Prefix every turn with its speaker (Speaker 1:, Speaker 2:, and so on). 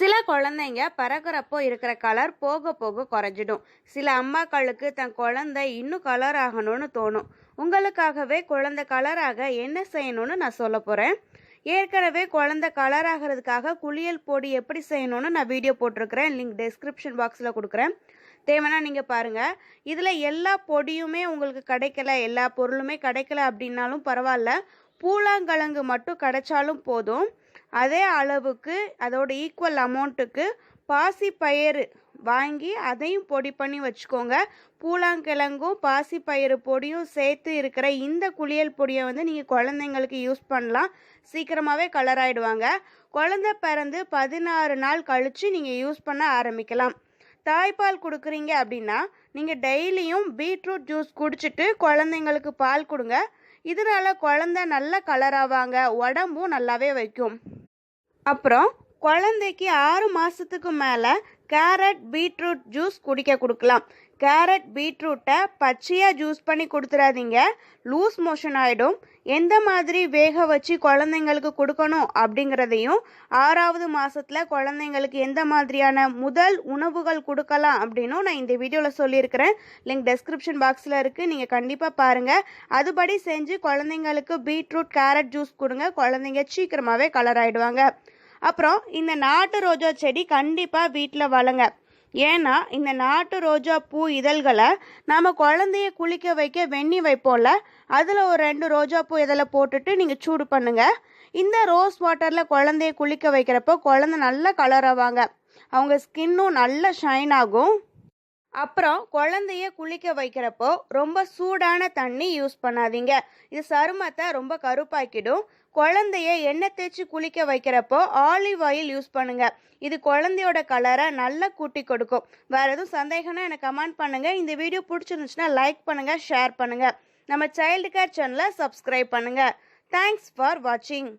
Speaker 1: சில குழந்தைங்க பறக்கிறப்போ இருக்கிற கலர் போக போக குறைஞ்சிடும். சில அம்மாக்களுக்கு தன் குழந்தை இன்னும் கலர் ஆகணும்னு தோணும். உங்களுக்காகவே குழந்தை கலராக என்ன செய்யணும்னு நான் சொல்ல போகிறேன் ஏற்கனவே குழந்தை கலர் ஆகிறதுக்காக குளியல் பொடி எப்படி செய்யணும்னு நான் வீடியோ போட்டிருக்கிறேன். லிங்க் டிஸ்கிரிப்ஷன் பாக்ஸில் கொடுக்குறேன். தேவைன்னா நீங்கள் பாருங்கள் இதில் எல்லா பொடியுமே உங்களுக்கு கிடைக்கல எல்லா பொருளுமே கிடைக்கல அப்படின்னாலும் பரவாயில்ல. பூலாங்கிழங்கு மட்டும் கிடைச்சாலும் போதும். அதே அளவுக்கு அதோட ஈக்குவல் அமௌண்ட்டுக்கு பாசி பயிறு வாங்கி அதையும் பொடி பண்ணி வச்சுக்கோங்க. பூலாங்கிழங்கும் பாசி பயிறு பொடியும் சேர்த்து இருக்கிற இந்த குளியல் பொடியை வந்து நீங்கள் குழந்தைங்களுக்கு யூஸ் பண்ணலாம். சீக்கிரமாகவே கலர் ஆகிடுவாங்க குழந்தை பிறந்து பதினாறு நாள் கழித்து நீங்கள் யூஸ் பண்ண ஆரம்பிக்கலாம். தாய்ப்பால் கொடுக்குறீங்க அப்படின்னா நீங்கள் டெய்லியும் பீட்ரூட் ஜூஸ் குடிச்சிட்டு குழந்தைங்களுக்கு பால் கொடுங்க. இதனால குழந்தை நல்ல கலர் ஆவாங்க. உடம்பும் நல்லாவே வைக்கும். அப்புறம் குழந்தைக்கு ஆறு மாதத்துக்கு மேலே கேரட் பீட்ரூட் ஜூஸ் குடிக்க கொடுக்கலாம். கேரட் பீட்ரூட்டை பச்சையாக ஜூஸ் பண்ணி கொடுத்துடாதீங்க லூஸ் மோஷன் ஆகிடும் எந்த மாதிரி வேக வச்சு குழந்தைங்களுக்கு கொடுக்கணும் அப்படிங்கிறதையும் ஆறாவது மாதத்தில் குழந்தைங்களுக்கு எந்த மாதிரியான முதல் உணவுகள் கொடுக்கலாம் அப்படின்னும் நான் இந்த வீடியோவில் சொல்லியிருக்கிறேன். லிங்க் டெஸ்கிரிப்ஷன் பாக்ஸில் இருக்குது நீங்கள் கண்டிப்பாக பாருங்கள் அதுபடி செஞ்சு குழந்தைங்களுக்கு பீட்ரூட் கேரட் ஜூஸ் கொடுங்க. குழந்தைங்க சீக்கிரமாகவே கலர் ஆகிடுவாங்க அப்புறம் இந்த நாட்டு ரோஜா செடி கண்டிப்பாக வீட்டில் வளங்க. ஏன்னா இந்த நாட்டு ரோஜா பூ இதழ்களை நாம் குழந்தைய குளிக்க வைக்க வெண்ணி வைப்போம்ல அதில் ஒரு ரெண்டு ரோஜா பூ இதழை போட்டுட்டு நீங்கள் சூடு பண்ணுங்கள் இந்த ரோஸ் வாட்டரில் குழந்தைய குளிக்க வைக்கிறப்போ குழந்தை நல்லா கலர் ஆவாங்க அவங்க ஸ்கின்னும் நல்லா ஷைன் ஆகும். அப்புறம் குழந்தைய குளிக்க வைக்கிறப்போ ரொம்ப சூடான தண்ணி யூஸ் பண்ணாதீங்க. இது சருமத்தை ரொம்ப கருப்பாக்கிடும். குழந்தைய எண்ணெய் தேய்ச்சி குளிக்க வைக்கிறப்போ ஆலிவ் ஆயில் யூஸ் பண்ணுங்க. இது குழந்தையோட கலரை நல்லா கூட்டி கொடுக்கும். வேற எதுவும் சந்தேகம்னா எனக்கு கமெண்ட் பண்ணுங்க. இந்த வீடியோ பிடிச்சிருந்துச்சுன்னா லைக் பண்ணுங்க ஷேர் பண்ணுங்க. நம்ம சைல்டு கேர் சேனலை சப்ஸ்கிரைப் பண்ணுங்க. தேங்க்ஸ் ஃபார் வாட்சிங்